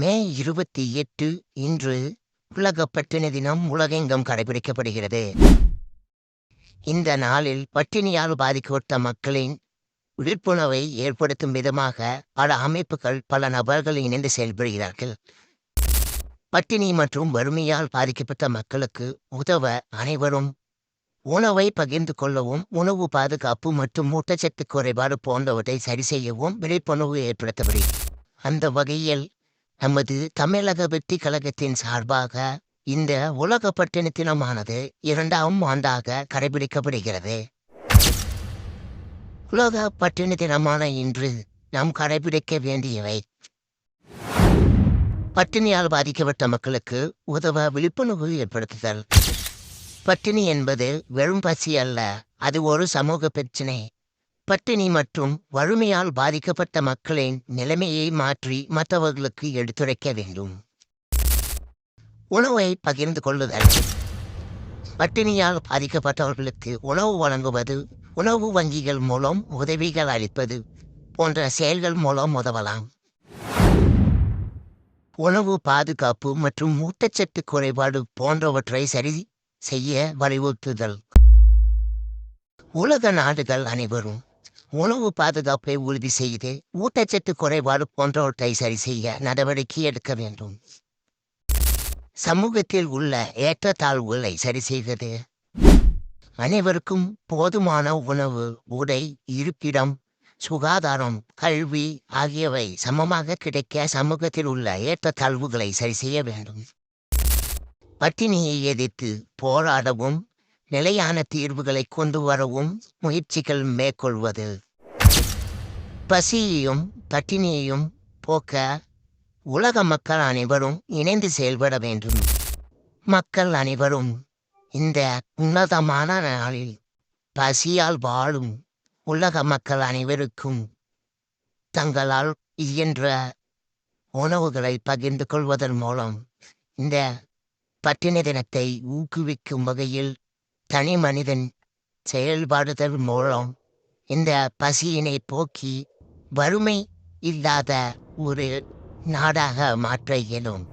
மே இருபத்தி எட்டு இன்று உலக பட்டினி தினம் உலகெங்கும் கடைபிடிக்கப்படுகிறது. இந்த நாளில் பட்டினியால் பாதிக்கப்பட்ட மக்களின் விழிப்புணர்வை ஏற்படுத்தும் விதமாக பல அமைப்புகள் பல நபர்கள் இணைந்து செயல்படுகிறார்கள். பட்டினி மற்றும் வறுமையால் பாதிக்கப்பட்ட மக்களுக்கு உதவ அனைவரும் உணவை பகிர்ந்து கொள்ளவும் உணவு பாதுகாப்பு மற்றும் ஊட்டச்சத்து குறைபாடு போன்றவற்றை சரி செய்யவும் விழிப்புணர்வு ஏற்படுத்தப்படுகிறது. அந்த வகையில் நமது தமிழக வெற்றி கழகத்தின் சார்பாக இந்த உலக பட்டினி தினமானது இரண்டாம் ஆண்டாக கடைபிடிக்கப்படுகிறது. உலக பட்டினி தினமான இன்று நாம் கடைபிடிக்க வேண்டியவை. பட்டினியால் பாதிக்கப்பட்ட மக்களுக்கு உதவ விழிப்புணர்வு ஏற்படுத்துதல். பட்டினி என்பது வெறும் பசி அல்ல அது ஒரு சமூக பிரச்சினை. பட்டினி மற்றும் வறுமையால் பாதிக்கப்பட்ட மக்களின் நிலைமையை மாற்றி மற்றவர்களுக்கு எடுத்துரைக்க வேண்டும். உணவை பகிர்ந்து கொள்ளுதல். பட்டினியால் பாதிக்கப்பட்டவர்களுக்கு உணவு வழங்குவது உணவு வங்கிகள் மூலம் உதவிகள் அளிப்பது போன்ற செயல்கள் மூலம் உதவலாம். உணவு பாதுகாப்பு மற்றும் ஊட்டச்சத்து குறைபாடு போன்றவற்றை சரி செய்ய வலியுறுத்துதல். உலக நாடுகள் அனைவரும் உணவு பாதுகாப்பை உறுதி செய்து ஊட்டச்சத்து குறைபாடு போன்றவற்றை சரி செய்ய நடவடிக்கை எடுக்க வேண்டும். சமூகத்தில் உள்ள ஏற்றத்தாழ்வுகளை சரி செய்வது. அனைவருக்கும் போதுமான உணவு உடை இருப்பிடம் சுகாதாரம் கல்வி ஆகியவை சமமாக கிடைக்க சமூகத்தில் உள்ள ஏற்றத்தாழ்வுகளை சரி செய்ய வேண்டும். பட்டினியை எதிர்த்து போராடவும் நிலையான தீர்வுகளை கொண்டு வரவும் முயற்சிகள் மேற்கொள்வது. பசியையும் பட்டினியையும் போக்க உலக மக்கள் அனைவரும் இணைந்து செயல்பட வேண்டும். மக்கள் அனைவரும் இந்த உன்னதமான நாளில் பசியால் வாழும் உலக மக்கள் அனைவருக்கும் தங்களால் இயன்ற உணவுகளை பகிர்ந்து கொள்வதன் மூலம் இந்த பட்டினி தினத்தை ஊக்குவிக்கும் வகையில் தனி மனிதன் செயல்பாடுதல் மூலம் இந்த பசியினை போக்கி வறுமை இல்லாத ஒரு நாடாக மாற்ற இயலும்.